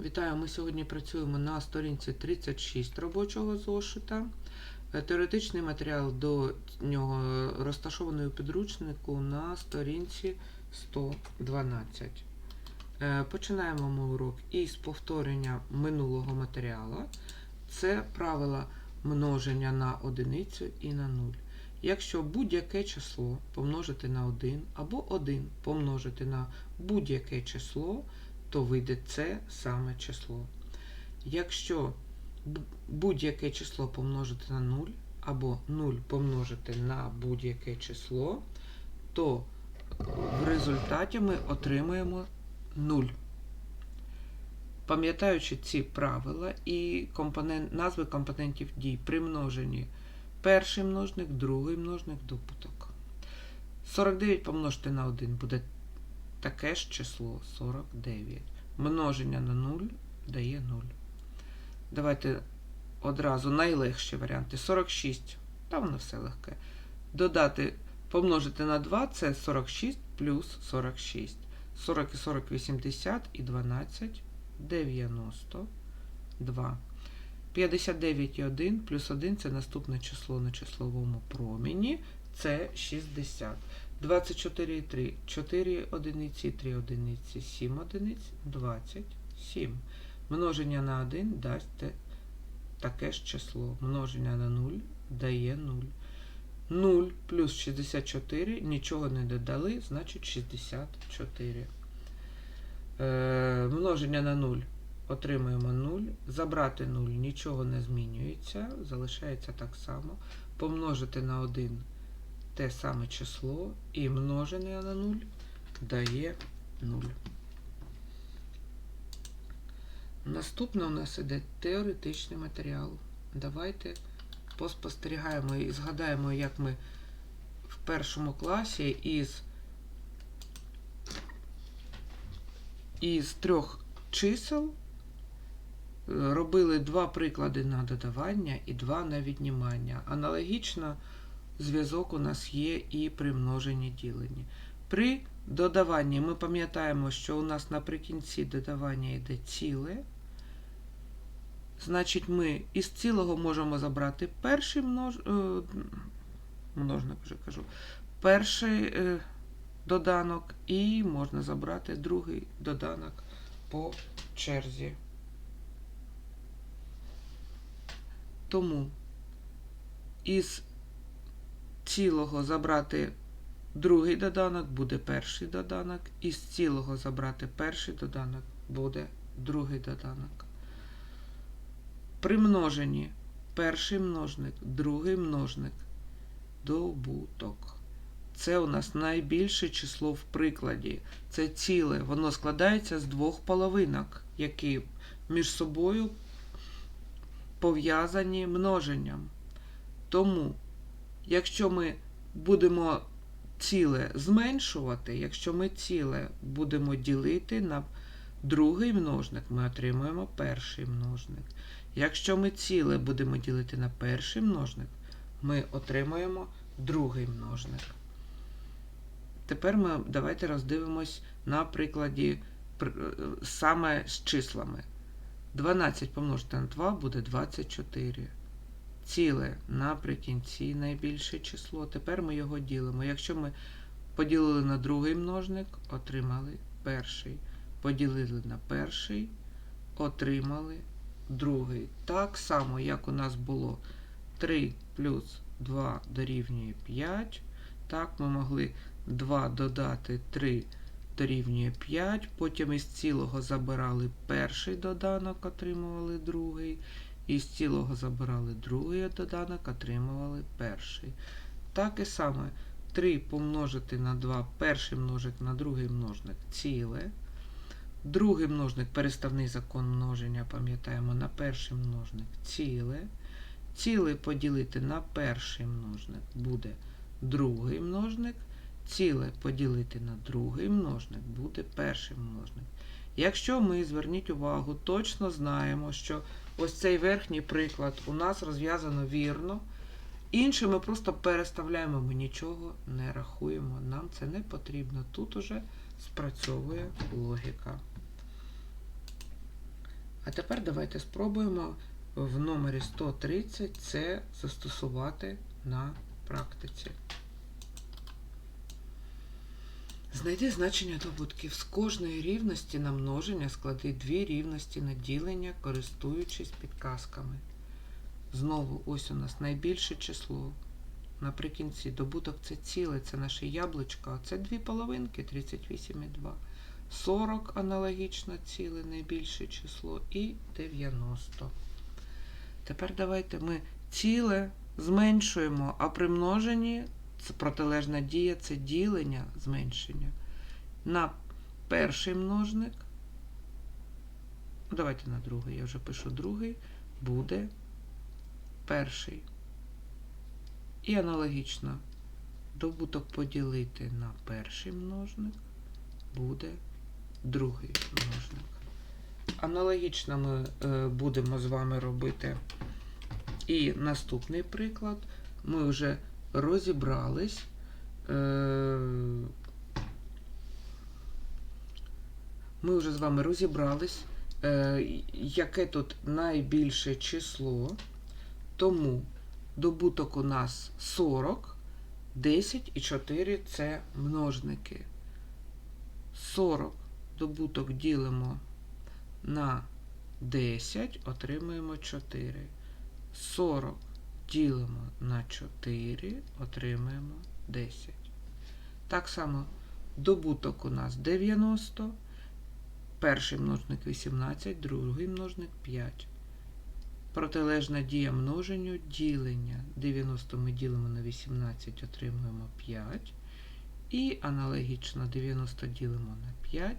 Вітаю! Ми сьогодні працюємо на сторінці 36 робочого зошита. Е, Теоретичний матеріал до нього розташований у підручнику на сторінці 112. Е, Починаємо ми урок із повторення минулого матеріалу. Це правила множення на одиницю і на 0. Якщо будь-яке число помножити на 1 або 1 помножити на будь-яке число, то вийде це саме число. Якщо будь-яке число помножити на 0 або 0 помножити на будь-яке число, то в результаті ми отримаємо 0. Пам'ятаючи ці правила і компонент, назви компонентів дій при множенні перший множник, другий множник, добуток. 49 помножити на 1 буде таке ж число 49. Множення на 0 дає 0. Давайте одразу найлегші варіанти. 46, та воно все легке. Додати, помножити на 2 це 46 плюс 46. 40 і 40 80 і 12 92. 59 і 1 плюс 1 це наступне число на числовому проміні. Це 60. 24 і 3, 4 одиниці, 3 одиниці, 7 одиниць, 27. Множення на 1 дасть таке ж число. Множення на 0 дає 0. 0 плюс 64, нічого не додали, значить 64. Е, множення на 0 отримуємо 0. Забрати 0 нічого не змінюється, залишається так само. Помножити на 1 те саме число і множення на 0 дає 0. Наступне у нас іде теоретичний матеріал. Давайте поспостерігаємо і згадаємо, як ми в першому класі із, із трьох чисел е, робили два приклади на додавання і два на віднімання. Аналогічно зв'язок у нас є і при множенні діленні. При додаванні ми пам'ятаємо, що у нас наприкінці додавання йде ціле. Значить, ми із цілого можемо забрати перший множ... е, множник, вже кажу, перший е, доданок, і можна забрати другий доданок по черзі. Тому із цілого забрати другий доданок буде перший доданок, із цілого забрати перший доданок буде другий доданок. При множенні перший множник, другий множник, добуток. Це у нас найбільше число в прикладі. Це ціле, воно складається з двох половинок, які між собою пов'язані множенням. Тому, якщо ми будемо ціле зменшувати, якщо ми ціле будемо ділити на другий множник, ми отримуємо перший множник. Якщо ми ціле будемо ділити на перший множник, ми отримуємо другий множник. Тепер ми давайте роздивимось на прикладі саме з числами. 12 помножити на 2 буде 24. Ціле наприкінці найбільше число. Тепер ми його ділимо. Якщо ми поділили на другий множник, отримали перший. Поділили на перший, отримали другий. Так само, як у нас було 3 плюс 2 дорівнює 5. Так, ми могли 2 додати 3 дорівнює 5. Потім із цілого забирали перший доданок, отримували другий. Із цілого забирали другий доданок, отримували перший. Так і саме 3 помножити на 2, перший множик на другий множник ціле. Другий множник переставний закон множення, пам'ятаємо, на перший множник ціле. Ціле поділити на перший множник буде другий множник. Ціле поділити на другий множник буде перший множник. Якщо ми, зверніть увагу, точно знаємо, що ось цей верхній приклад у нас розв'язано вірно. Інший ми просто переставляємо, ми нічого не рахуємо. Нам це не потрібно. Тут уже спрацьовує логіка. А тепер давайте спробуємо в номері 130 це застосувати на практиці. Знайди значення добутків. З кожної рівності на множення склади дві рівності на ділення, користуючись підказками. Знову ось у нас найбільше число. Наприкінці добуток це ціле, це наше яблучко, а це дві половинки 38,2. 40 аналогічно ціле, найбільше число і 90. Тепер давайте ми ціле зменшуємо, а при множенні це протилежна дія це ділення зменшення. На перший множник. Давайте на другий, я вже пишу другий, буде перший. І аналогічно добуток поділити на перший множник буде другий множник. Аналогічно ми е, будемо з вами робити і наступний приклад. Ми вже розібрались. Е, ми вже з вами розібрались, е, яке тут найбільше число. Тому добуток у нас 40, 10 і 4 це множники. 40 добуток ділимо на 10, отримуємо 4. 40 ділимо на 4, отримуємо 10. Так само добуток у нас 90, перший множник 18, другий множник 5. Протилежна дія множенню ділення. 90 ми ділимо на 18, отримуємо 5. І аналогічно 90 ділимо на 5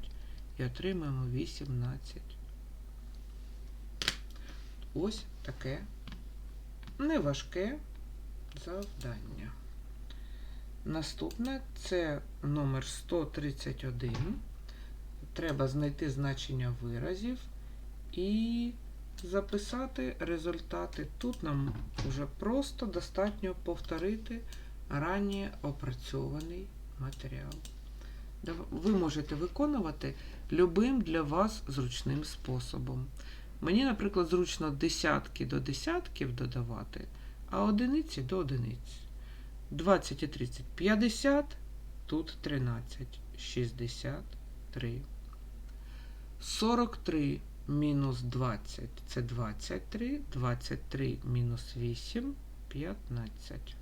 і отримаємо 18. Ось таке неважке завдання. Наступне це номер 131. Треба знайти значення виразів і записати результати. Тут нам вже просто достатньо повторити ранее опрацьований матеріал. Ви можете виконувати любим для вас зручним способом. Мені, наприклад, зручно десятки до десятків додавати, а одиниці до одиниць. 20 і 30 – 50, тут 13, 63. 43 мінус 20 – це 23, 23 мінус 8 – 15.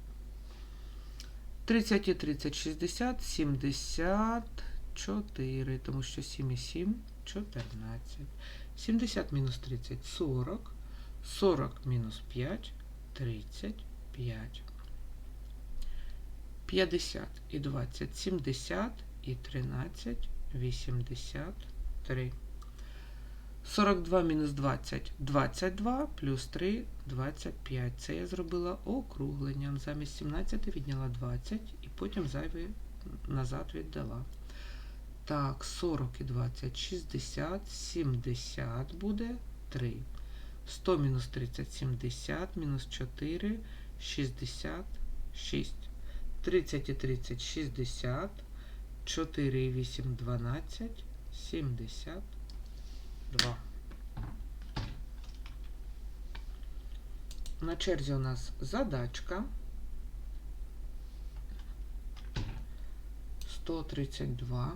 30 і 30 – 60, 74, тому що 7 і 7 – 14. 70 мінус 30 – 40. 40 мінус 5 – 35. 50 і 20 – 70 і 13 – 83. 42 мінус 20 – 22, плюс 3 – 25. Це я зробила округленням. Замість 17 відняла 20 і потім зайвий назад віддала. Так, 40 і 20, 60, 70 буде 3. 100 мінус 30, 70, мінус 4, 66. 30 і 30, 60, 4 і 8, 12, 72. На черзі у нас задачка. 132.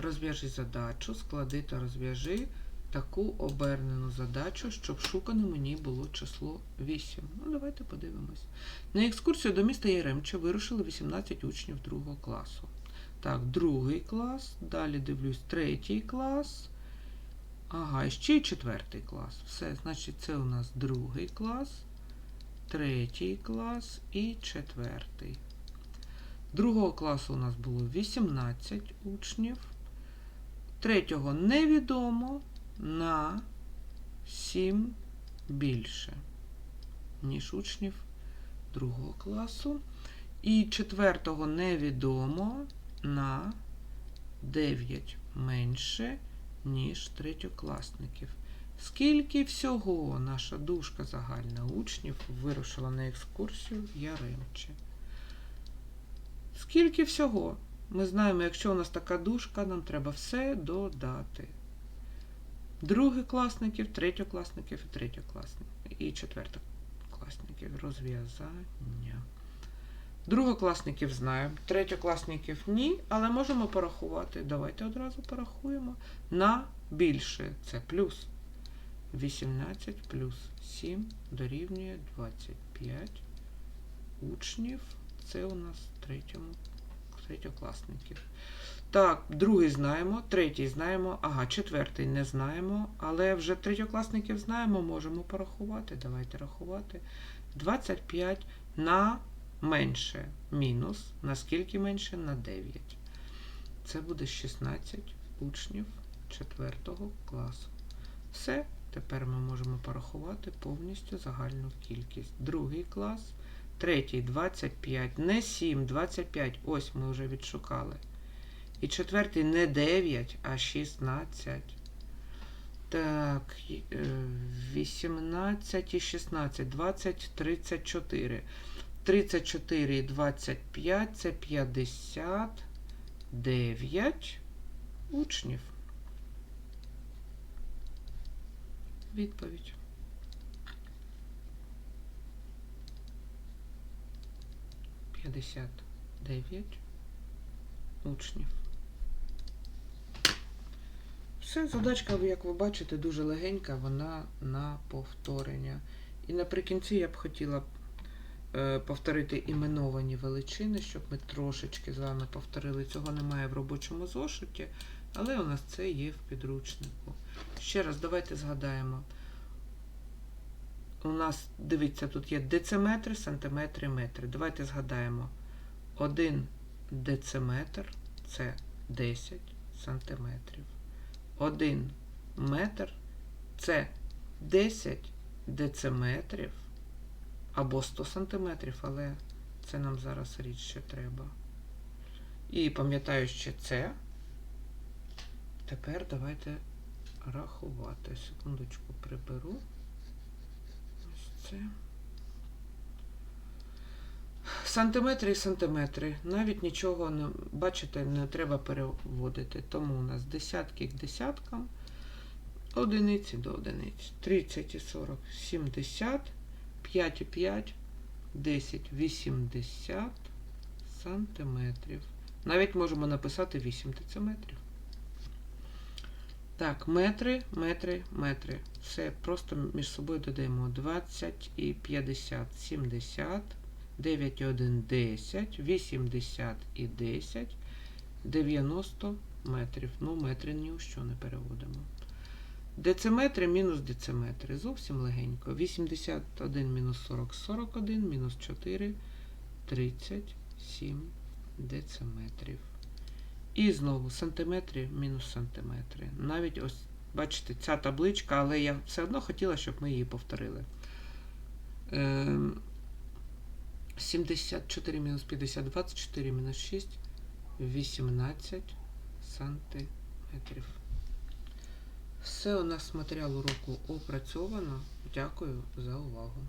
Розв'яжи задачу, склади та розв'яжи таку обернену задачу, щоб шукане мені було число 8. Ну, давайте подивимось. На екскурсію до міста Яремче вирушили 18 учнів другого класу. Так, другий клас, далі дивлюсь, третій клас. Ага, і ще й четвертий клас. Все, значить, це у нас другий клас, третій клас і четвертий. Другого класу у нас було 18 учнів. Третього невідомо на 7 більше, ніж учнів другого класу. І четвертого невідомо на 9 менше, ніж третьокласників. Скільки всього наша дужка загальна учнів вирушила на екскурсію Яремче? Скільки всього? Ми знаємо, якщо у нас така дужка, нам треба все додати. Другокласників, третьокласників і третьокласників. І четвертокласників. Розв'язання. Другокласників знаємо, третьокласників ні, але можемо порахувати. Давайте одразу порахуємо. На більше це плюс 18 плюс 7 дорівнює 25 учнів. Це у нас в третьому, третьокласників. Так, другий знаємо, третій знаємо, ага, четвертий не знаємо, але вже третьокласників знаємо, можемо порахувати. Давайте рахувати. 25 на менше мінус. Наскільки менше? На 9. Це буде 16 учнів 4 класу. Все, тепер ми можемо порахувати повністю загальну кількість. Другий клас, третій 25, не 7, 25. Ось ми вже відшукали. І четвертий не 9, а 16. Так, е, 18 і 16, 20, 34. 34 і 25 це 59 учнів. Відповідь. П'ятдесят дев'ять учнів. Все, задачка, як ви бачите, дуже легенька, вона на повторення. І наприкінці я б хотіла е, повторити іменовані величини, щоб ми трошечки з вами повторили. Цього немає в робочому зошиті, але у нас це є в підручнику. Ще раз, давайте згадаємо. У нас, дивіться, тут є дециметри, сантиметри, метри. Давайте згадаємо. Один дециметр це 10 сантиметрів. Один метр це 10 дециметрів або 100 сантиметрів, але це нам зараз рідше треба. І пам'ятаю ще це. Тепер давайте рахувати. Секундочку приберу. Це. Сантиметри і сантиметри. Навіть нічого не бачите, не треба переводити. Тому у нас десятки к десяткам, одиниці до одиниць. 30 і 40, 70, 5 і 5, 10, 80 сантиметрів. Навіть можемо написати 8 дециметрів. Так, метри, метри, метри. Все просто між собою додаємо 20 і 50, 70, 9 і 1, 10, 80 і 10, 90 метрів. Ну, метри ні у що не переводимо. Дециметри мінус дециметри. Зовсім легенько. 81 мінус 40, 41, мінус 4, 37 дециметрів. І знову сантиметри мінус сантиметри. Навіть ось, бачите, ця табличка, але я все одно хотіла, щоб ми її повторили. Ем, 74 мінус 50, 24 мінус 6, 18 сантиметрів. Все у нас матеріал уроку опрацьовано. Дякую за увагу.